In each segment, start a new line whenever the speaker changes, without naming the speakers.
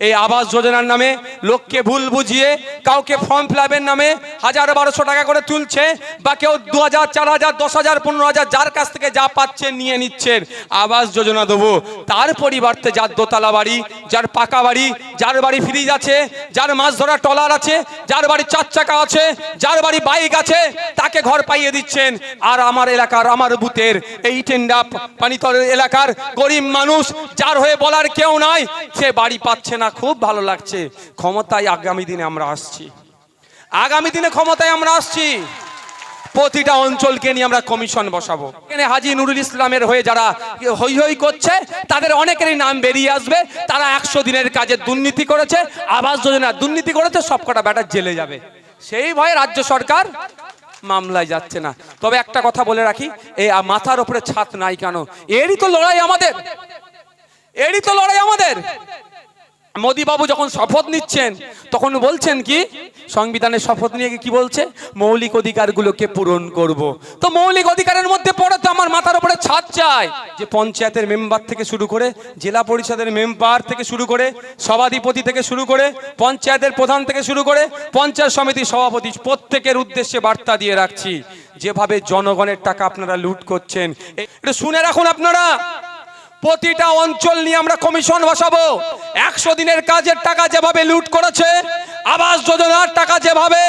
এই আবাস যোজনার নামে লোককে ভুল বুঝিয়ে কাউকে ফর্ম ফিলাপের নামে হাজার বারোশো টাকা করে তুলছে বা কেউ দু হাজার, চার হাজার, দশ হাজার, পনেরো হাজার, যার কাছ থেকে যা পাচ্ছেন নিয়ে নিচ্ছেন আবাস যোজনা দেবো। তার পরিবর্তে যার দোতলা বাড়ি, যার পাকা বাড়ি, যার বাড়ি ফ্রিজ আছে, যার মাছ ধরার টলার আছে, যার বাড়ি চার চাকা আছে, যার বাড়ি বাইক আছে, তাকে ঘর পাইয়ে দিচ্ছেন। আর আমার এলাকার, আমার বুথের এই টেন্ডা পানিতলের এলাকার গরিব মানুষ, যার হয়ে বলার কেউ নাই, সে বাড়ি পাচ্ছে না। খুব ভালো লাগছে। ক্ষমতায় আগামী দিনে আমরা আসছি। আগামী দিনে ক্ষমতায় আমরা আসছি। প্রতিটা অঞ্চলকে নিয়ে আমরা কমিশন বসাবো। এখানে হাজি নুরুল ইসলামের হয়ে যারা হই হই করছে, তাদের অনেকেরই নাম বেরিয়ে আসবে। তারা একশো দিনের কাজে দুর্নীতি করেছে, আবাস যোজনা দুর্নীতি করেছে সব কটা ব্যাটা জেলে যাবে। সেই ভয়ে রাজ্য সরকার মামলায় যাচ্ছে না। তবে একটা কথা বলে রাখি এই মাথার উপরে ছাদ নাই কেন? এরই তো লড়াই আমাদের। এরই তো লড়াই আমাদের। মোদি বাবু যখন শপথ নিচ্ছেন, তখন বলছেন কি? সংবিধানের শপথ নিয়ে কি বলছে? মৌলিক অধিকারগুলোকে পূরণ করব। তো মৌলিক অধিকারের মধ্যে পড়ে তো আমার মাথার উপরে ছাদ চাই। যে পঞ্চায়েতের মেম্বার থেকে শুরু করে, জেলা পরিষদের মেম্বার থেকে শুরু করে, সভাধিপতি থেকে শুরু করে, পঞ্চায়েতের প্রধান থেকে শুরু করে, পঞ্চায়েত সমিতির সভাপতি প্রত্যেকের উদ্দেশ্যে বার্তা দিয়ে রাখছি। যেভাবে জনগণের টাকা আপনারা লুট করছেন এটা শুনে রাখুন আপনারা। প্রতিটা অঞ্চল নিয়ে আমরা কমিশন বসাবো। একশো দিনের কাজের টাকা যেভাবে লুট করেছে, আবাস যোজনার টাকা যেভাবে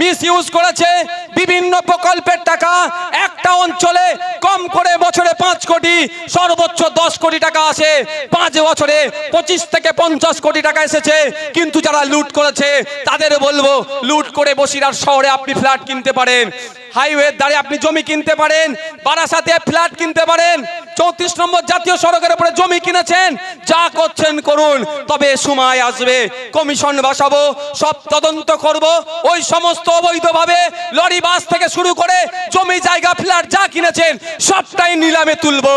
মিস ইউজ করেছে বিভিন্ন প্রকল্পের টাকা একটা অঞ্চলে কম করে বছরে পাঁচ কোটি, সর্বোচ্চ দশ কোটি টাকা আসে। পাঁচ বছরে পঁচিশ থেকে পঞ্চাশ কোটি টাকা এসেছে। কিন্তু যারা লুট করেছে, তাদের বলব, লুট করে বসিরহাট শহরে আপনি ফ্ল্যাট কিনতে পারেন। হাইওয়ের দ্বারে আপনি জমি কিনতে পারেন। বারাসাতে ফ্ল্যাট কিনতে পারেন। চৌত্রিশ নম্বর জাতীয় সড়কের উপরে জমি কিনেছেন। যা করছেন করুন, তবে সময় আসবে। কমিশন বসাবো, সব তদন্ত করব। ওই সমস্ত অবৈধভাবে লরি বাস থেকে শুরু করে জমি, জায়গা, ফ্ল্যাট যা কিনেছেন, সবটাই নিলামে তুলবো।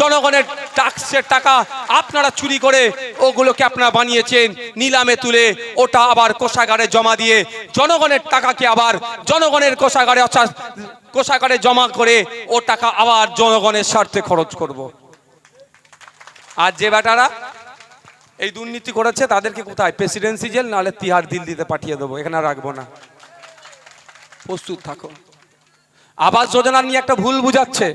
জনগণের ট্যাক্সের টাকা আপনারা চুরি করে ওগুলোকে আপনারা বানিয়েছেন, নিলামে তুলে ওটা আবার কোষাগারে জমা দিয়ে জনগণের টাকাকে আবার জনগণের কোষাগারে অর্থাৎ কোষাগারে জমা করে ও টাকা আবার জনগণের স্বার্থে খরচ করব। আর যে বেটারা এই দুর্নীতি করেছে, তাদেরকে কোথায়? প্রেসিডেন্সি জেল, নাহলে তিহার দিল্লিতে পাঠিয়ে দেবো, এখানে রাখব না। প্রস্তুত থাকো। আবাস যোজনা নিয়ে একটা ভুল বুঝাচ্ছে।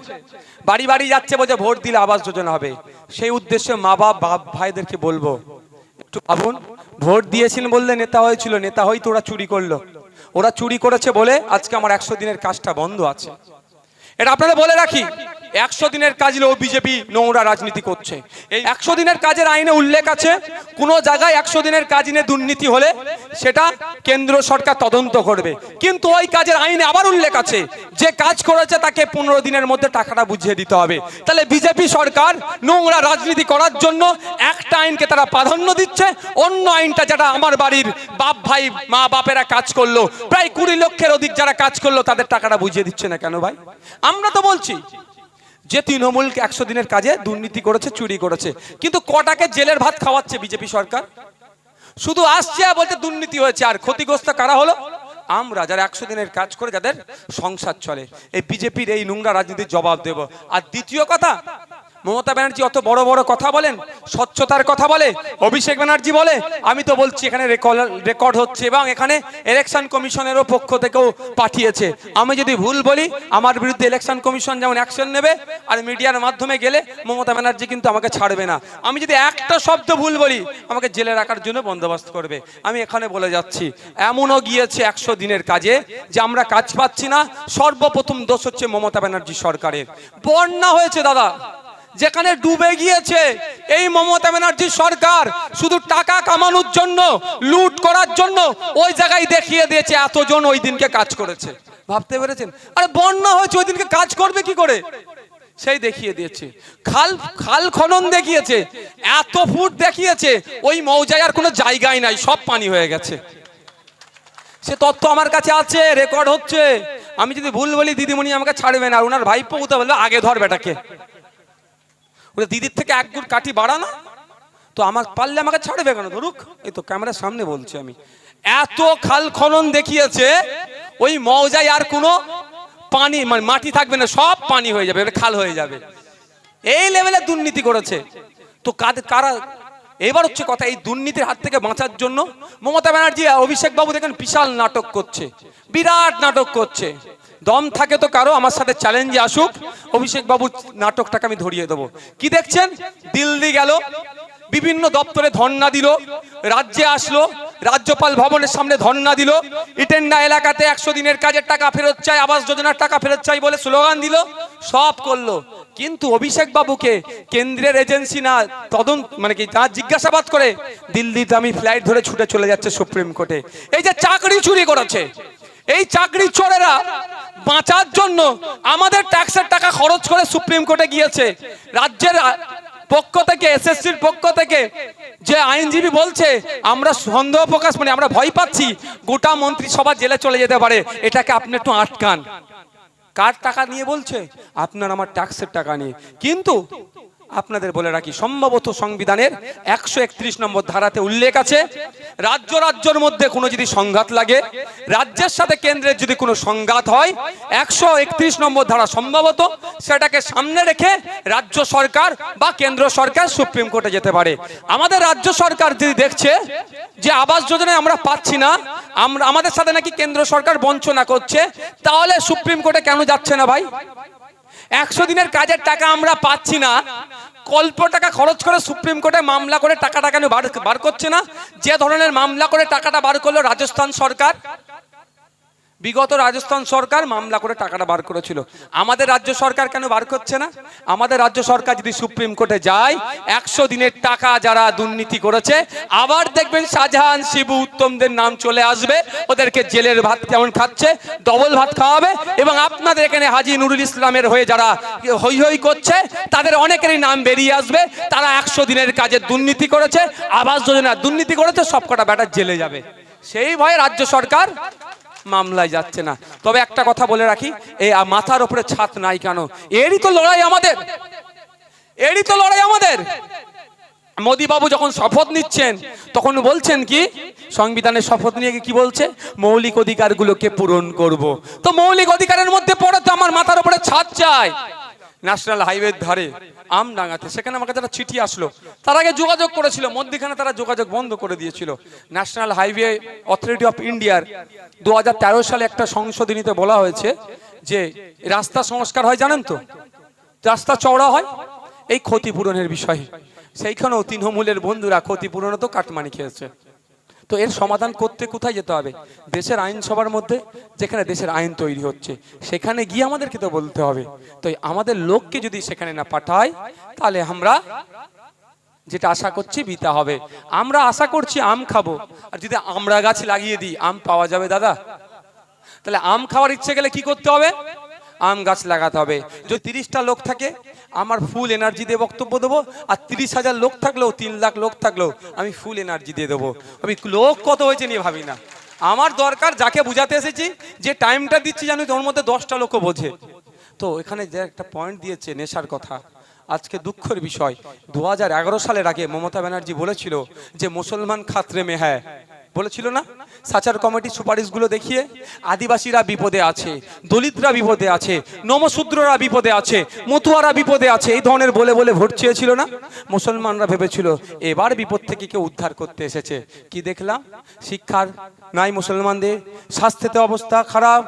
বাড়ি বাড়ি যাচ্ছে বলছে, ভোট দিলে আবাস যোজনা হবে। সেই উদ্দেশ্যে মা বাপ বাপ ভাইদেরকে বলব, একটু ভাবুন। ভোট দিয়েছেন বললে নেতা হয়েছিল, নেতা হয়তো ওরা চুরি করল। ওরা চুরি করেছে বলে আজকে আমার একশো দিনের কাজটা বন্ধ আছে। এটা আপনারা বলে রাখি, একশো দিনের কাজ বিজেপি নোংরা রাজনীতি করছে। এই একশো দিনের কাজের আইনে উল্লেখ আছে, কোনো জায়গায় একশো দিনের কাজ নিয়ে দুর্নীতি হলে সেটা কেন্দ্র সরকার তদন্ত করবে। কিন্তু ওই কাজের আইনে আবার উল্লেখ আছে, যে কাজ করেছে তাকে পনেরো দিনের মধ্যে টাকাটা বুঝিয়ে দিতে হবে। তাহলে বিজেপি সরকার নোংরা রাজনীতি করার জন্য একটা আইনকে তারা প্রাধান্য দিচ্ছে, অন্য আইনটা যেটা আমার বাড়ির বাপ ভাই, মা বাপেরা কাজ করল, প্রায় কুড়ি লক্ষের অধিক যারা কাজ করল, তাদের টাকাটা বুঝিয়ে দিচ্ছে না কেন ভাই? আমরা তো বলছি যে তৃণমূলকে একশো দিনের কাজে দুর্নীতি করেছে, চুরি করেছে, কিন্তু কটাকে জেলের ভাত খাওয়াচ্ছে বিজেপি সরকার? শুধু আসছে আর বলতে দুর্নীতি হয়েছে, আর ক্ষতিগ্রস্ত কারা হলো? আমরা যারা একশো দিনের কাজ করে যাদের সংসার চলে, এই বিজেপির এই নোংরা রাজনীতির জবাব দেব। আর দ্বিতীয় কথা মমতা ব্যানার্জি অত বড় বড় কথা বলেন? স্বচ্ছতার কথা বলে? অভিষেক ব্যানার্জি বলে? আমি তো বলছি এখানে রেকর্ড হচ্ছে এবং এখানে ইলেকশন কমিশনেরও পক্ষ থেকেও পাঠিয়েছে। আমি যদি ভুল বলি, আমার বিরুদ্ধে ইলেকশন কমিশন যেমন অ্যাকশন নেবে আর মিডিয়ার মাধ্যমে গেলে মমতা ব্যানার্জি কিন্তু আমাকে ছাড়বে না। আমি যদি একটা শব্দ ভুল বলি, আমাকে জেলে রাখার জন্য বন্দোবস্ত করবে। আমি এখানে বলে যাচ্ছি, এমনও গিয়েছে একশো দিনের কাজে যে আমরা কাজ পাচ্ছি না। সর্বপ্রথম দোষ হচ্ছে মমতা ব্যানার্জি সরকারের। বন্যা হয়েছে দাদা। যেখানে ডুবে গিয়েছে এই মমতা ব্যানার্জি সরকার, শুধু টাকা কামানোর জন্য, লুট করার জন্য ওই জায়গায় দেখিয়ে দিয়েছে, এতজন ওই দিনকে কাজ করেছে। ভাবতে পেরেছেন? আরে বন্যা হয়েছে, ওই দিনকে কাজ করবে কি করে? সেই দেখিয়ে দিয়েছে। খাল খাল খনন দেখিয়েছে, এত ফুট দেখিয়েছে, ওই মৌজায় আর কোনো জায়গায় নাই, সব পানি হয়ে গেছে। সে তথ্য আমার কাছে আছে রেকর্ড হচ্ছে। আমি যদি ভুল বলি, দিদিমণি আমাকে ছাড়বে না আর ওনার ভাইপো কোথাও বলল, আগে ধর বেটাকে। ওটা দিদির থেকে এক গুড় কাঠি বাড়া না। তো আমার পারলে আমাকে ছাড়বে কেন? ধরুক। এই তো ক্যামেরার সামনে বলছি আমি। এত খাল খনন দেখিয়েছে, ওই মৌজায় আর কোনো পানি মানে মাটি থাকবে না, সব পানি হয়ে যাবে খাল হয়ে যাবে। এই লেভেলে দুর্নীতি করেছে। তো কাদের কারা, এবার হচ্ছে কথা, এই দুর্নীতির হাত থেকে বাঁচার জন্য মমতা ব্যানার্জি অভিষেক বাবু দেখেন বিশাল নাটক করছে, বিরাট নাটক করছে। দম থাকে তো কারও, আমার সাথে চ্যালেঞ্জে আসুক। অভিষেক বাবু, নাটকটাকে আমি ধরিয়ে দেবো। কি দেখছেন? দিল্লি গেল, বিভিন্ন দপ্তরে ধর্ণা দিল, রাজ্যে আসলো, রাজ্যপাল ভবনের সামনে ধর্ণা দিল, ইটেন্ডা এলাকাতে একশো দিনের কাজের টাকা ফেরত চাই, আবাস যোজনার টাকা ফেরত চাই বলে স্লোগান দিল, সব করল। কিন্তু অভিষেক বাবুকে কেন্দ্রের এজেন্সি না, তদন্ত মানে কি তার জিজ্ঞাসাবাদ করে, দিল্লিতে আমি ফ্লাইট ধরে ছুটে চলে যাচ্ছে সুপ্রিম কোর্টে। এই যে চাকরি চুরি করেছে এই চাকরি চোরেরা বাঁচার জন্য আমাদের ট্যাক্সের টাকা খরচ করে সুপ্রিম কোর্টে গিয়েছে। রাজ্যের পক্ষ থেকে, এসএসসির পক্ষ থেকে যে আইনজীবী বলছে, আমরা সন্দেহ প্রকাশ মানে আমরা ভয় পাচ্ছি, গোটা মন্ত্রিসভা জেলে চলে যেতে পারে, এটাকে আপনি একটু আটকান। কার টাকা নিয়ে বলছে? আপনার আমার ট্যাক্সের টাকা নিয়ে। কিন্তু আপনাদের বলে রাখি, সম্ভবত সংবিধানের একশো একত্রিশ নম্বর ধারাতে উল্লেখ আছে, রাজ্য রাজ্যের মধ্যে কোনো যদি সংঘাত লাগে, রাজ্যের সাথে কেন্দ্রের যদি কোনো সংঘাত হয়, একশো একত্রিশ নম্বর ধারা সম্ভবত সেটাকে সামনে রেখে রাজ্য সরকার বা কেন্দ্র সরকার সুপ্রিম কোর্টে যেতে পারে। আমাদের রাজ্য সরকার যদি দেখছে যে আবাস যোজনায় আমরা পাচ্ছি না আমরা আমাদের সাথে নাকি কেন্দ্র সরকার বঞ্চনা করছে, তাহলে সুপ্রিম কোর্টে কেন যাচ্ছে না ভাই? একশো দিনের কাজের টাকা আমরা পাচ্ছি না। কল্প টাকা খরচ করে সুপ্রিম কোর্টে মামলা করে টাকাটা কেন বার করছে না? যে ধরনের মামলা করে টাকাটা বার করল রাজস্থান সরকার বিগত রাজস্থান সরকার মামলা করে টাকাটা বার করেছিল। আমাদের রাজ্য সরকার কেন বার করছে না? আমাদের রাজ্য সরকার যদি সুপ্রিম কোর্টে যায়, একশো দিনের টাকা যারা দুর্নীতি করেছে, আবার দেখবেন শাহজাহান, শিবু, উত্তমদের নাম চলে আসবে, ওদেরকে জেলের ভাত কেমন খাচ্ছে, ডবল ভাত খাওয়াবে, এবং আপনাদের এখানে হাজি নুরুল ইসলামের হয়ে যারা হই হই করছে, তাদের অনেকেরই নাম বেরিয়ে আসবে, তারা একশো দিনের কাজে দুর্নীতি করেছে, আবাস যোজনা দুর্নীতি করেছে, সবকটা ব্যাটার জেলে যাবে। সেই ভয়ে রাজ্য সরকার মামলায় যাচ্ছে না। তবে একটা কথা বলে রাখি এই মাথার উপরে ছাত নাই কেন? এরই তো লড়াই আমাদের। এরই তো লড়াই আমাদের। মোদীবাবু যখন শপথ নিচ্ছেন, তখন বলছেন কি? সংবিধানের শপথ নিয়ে কি বলছে? মৌলিক অধিকারগুলোকে পূরণ করব। তো মৌলিক অধিকারের মধ্যে পড়ে তো আমার মাথার উপরে ছাদ চাই। ন্যাশনাল হাইওয়ের ধারে আমডাঙ্গাতে সেখানে আমার কাছে একটা চিঠি আসলো। তার আগে যোগাযোগ করেছিল, মধ্যখানে তারা যোগাযোগ বন্ধ করে দিয়েছিল। ন্যাশনাল হাইওয়ে অথরিটি অফ ইন্ডিয়ার দু হাজার তেরো সালে একটা সংশোধনীতে বলা হয়েছে যে রাস্তা সংস্কার হয়, জানেন তো? রাস্তা চওড়া হয়, এই ক্ষতিপূরণের বিষয়ে। সেইখানেও তৃণমূলের বন্ধুরা ক্ষতিপূরণও তো কাটমানি খেয়েছে। তো এর সমাধান করতে কোথায় যেতে হবে? দেশের আইনসভার মধ্যে, যেখানে দেশের আইন তৈরি হচ্ছে। সেখানে গিয়ে আমাদেরকে তো বলতে হবে। তো আমাদের লোককে যদি সেখানে না পাঠায়, তাহলে আমরা যেটা আশা করছি বিতা হবে। আমরা আশা করছি আম খাব। আর যদি আমরা গাছ লাগিয়ে দিই, আম পাওয়া যাবে দাদা? তাহলে আম খাওয়ার ইচ্ছে গেলে কি করতে হবে? আম গাছ লাগাতে হবে। যদি তিরিশটা লোক থাকে আমার ফুল এনার্জি দিয়ে বক্তব্য দেবো, আর তিরিশ হাজার লোক থাকলেও, তিন লাখ লোক থাকলেও আমি ফুল এনার্জি দিয়ে দেবো। আমি লোক কত হয়েছে নিয়ে ভাবি না। আমার দরকার যাকে বুঝাতে এসেছি, যে টাইমটা দিচ্ছি জানি তোর মধ্যে দশটা লোকও বোঝে। তো এখানে যে একটা পয়েন্ট দিয়েছে নেশার কথা, আজকে দুঃখের বিষয়। দু হাজার এগারো সালের আগে মমতা ব্যানার্জি বলেছিল যে, মুসলমান খাতরে মে বলেছিল না? সাচার কমিটি সুপারিশগুলো দেখিয়ে আদিবাসীরা বিপদে আছে, দলিতরা বিপদে আছে, নমশূদ্ররা বিপদে আছে, মতুয়ারা বিপদে আছে, এই ধরনের বলে বলে ভোট চেয়েছিল না? মুসলমানরা ভেবেছিল, এবার বিপদ থেকে কেউ উদ্ধার করতে এসেছে। কি দেখলাম? শিক্ষার নাই মুসলমানদের, স্বাস্থ্যতে অবস্থা খারাপ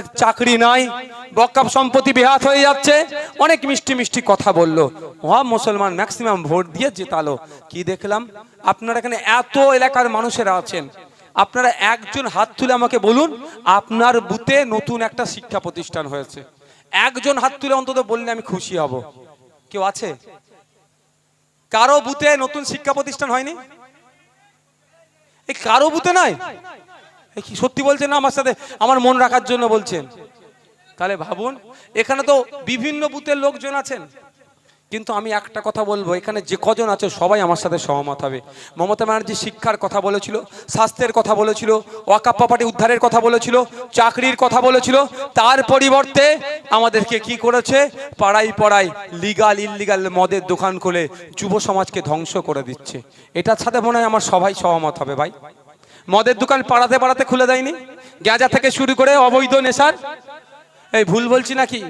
চাকরি নাই বকাপ সম্পত্তি বেহাত হয়ে যাচ্ছে। অনেক মিষ্টি মিষ্টি কথা বলল। হা মুসলমান ম্যাক্সিমাম ভোট দিয়ে জেতালো। কি দেখলাম? আপনারা এখানে এত এলাকার মানুষেরা আছেন। আপনারা একজন হাত তুলে আমাকে বলুন, আপনার বুথে নতুন একটা শিক্ষা প্রতিষ্ঠান হয়েছে। একজন হাত তুলে অন্তত বললে আমি খুশি হব। কেউ আছে? কারও বুথে নতুন শিক্ষা প্রতিষ্ঠান হয়নি? এই কারও বুথে এই কি সত্যি বলছেন না আমার সাথে? আমার মন রাখার জন্য বলছেন। তাহলে ভাবুন, এখানে তো বিভিন্ন বুথের লোকজন আছেন। কিন্তু আমি একটা কথা বলব, এখানে যে কজন আছে সবাই আমার সাথে সহমত হবে। মমতা ব্যানার্জি শিক্ষার কথা বলেছিল, স্বাস্থ্যের কথা বলেছিল ওয়াকাপ প্রপার্টি উদ্ধারের কথা বলেছিল, চাকরির কথা বলেছিল, তার পরিবর্তে আমাদেরকে কি করেছে? পাড়াই পাড়াই লিগাল ইললিগাল মদের দোকান খুলে যুব সমাজকে ধ্বংস করে দিচ্ছে। এটার সাথে মনে হয় আমার সবাই সহমত হবে ভাই। মদের দোকান পাড়াতে পাড়াতে খুলে দেয়নি? গাঁজা থেকে শুরু করে অবৈধ নেশার? এই ভুল বলছি নাকি?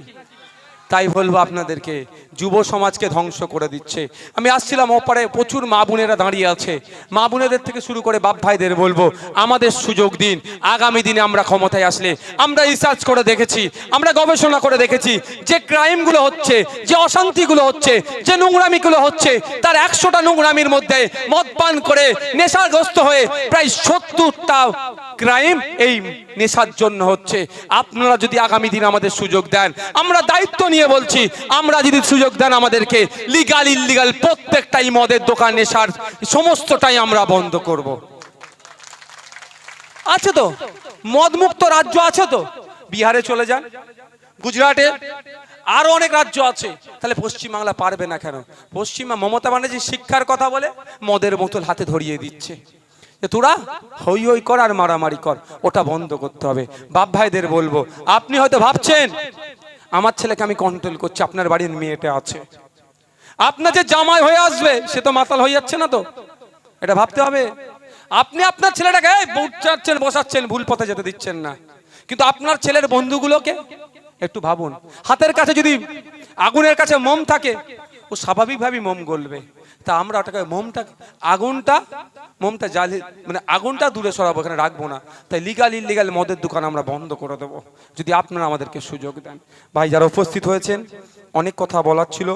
তাই বলব আপনাদেরকে যুব সমাজকে ধ্বংস করে দিচ্ছে। আমি আসছিলাম ওপারে, প্রচুর মা বোনেরা দাঁড়িয়ে আছে। মা বোনেদের থেকে শুরু করে বাপ ভাইদের বলব, আমাদের সুযোগ দিন, আগামী দিনে আমরা ক্ষমতায় আসলে। আমরা রিসার্চ করে দেখেছি, আমরা গবেষণা করে দেখেছি, যে ক্রাইমগুলো হচ্ছে, যে অশান্তিগুলো হচ্ছে, যে নোংরামিগুলো হচ্ছে, তার একশোটা নোংরামির মধ্যে মদ পান করে নেশাগ্রস্ত হয়ে প্রায় সত্তরটা ক্রাইম এই নেশার জন্য হচ্ছে। আপনারা যদি আগামী দিন আমাদের সুযোগ দেন, আমরা দায়িত্ব নিয়ে বলছি, আমরা যদি সুযোগ দেন আমাদেরকে। লিগাল ইলিগাল প্রত্যেকটাই মদের দোকান, নেশার, সমস্তটাই আমরা বন্ধ করব। আছে তো? মদমুক্ত রাজ্য আছে তো? বিহারে চলে যান। গুজরাটে আরও অনেক রাজ্য আছে। তাহলে পশ্চিমবাংলা পারবে না কেন? পশ্চিমা মমতা ব্যানার্জি শিক্ষার কথা বলে মদের বোতল হাতে ধরিয়ে দিচ্ছে। তোরা হই হই কর আর মারামারি কর, ওটা বন্ধ করতে হবে। বাপ ভাইদের বলব, আপনি হয়তো ভাবছেন আমার ছেলেকে আমি কন্ট্রোল করছি, আপনার বাড়ির মেয়েটা আছে। আপনার যে জামাই হয়ে আসবে, সে তো মাতাল হয়ে যাচ্ছে না তো। এটা ভাবতে হবে। আপনি আপনার ছেলেটাকে বসাচ্ছেন বসাচ্ছেন ভুল পথে যেতে দিচ্ছেন না। কিন্তু আপনার ছেলের বন্ধুগুলোকে একটু ভাবুন। হাতের কাছে যদি আগুনের কাছে মম থাকে, ও স্বাভাবিকভাবেই মম গলবে। তা আমরা ওটাকে মোমটা, আগুনটা, মোমটা জ্বালি মানে আগুনটা দূরে সরাবো, এখানে রাখব না। তাই লিগাল ইলিগাল মদের দোকান আমরা বন্ধ করে দেবো। যদি আপনারা আমাদেরকে সুযোগ দেন। ভাই যারা উপস্থিত হয়েছেন, অনেক কথা বলার ছিল।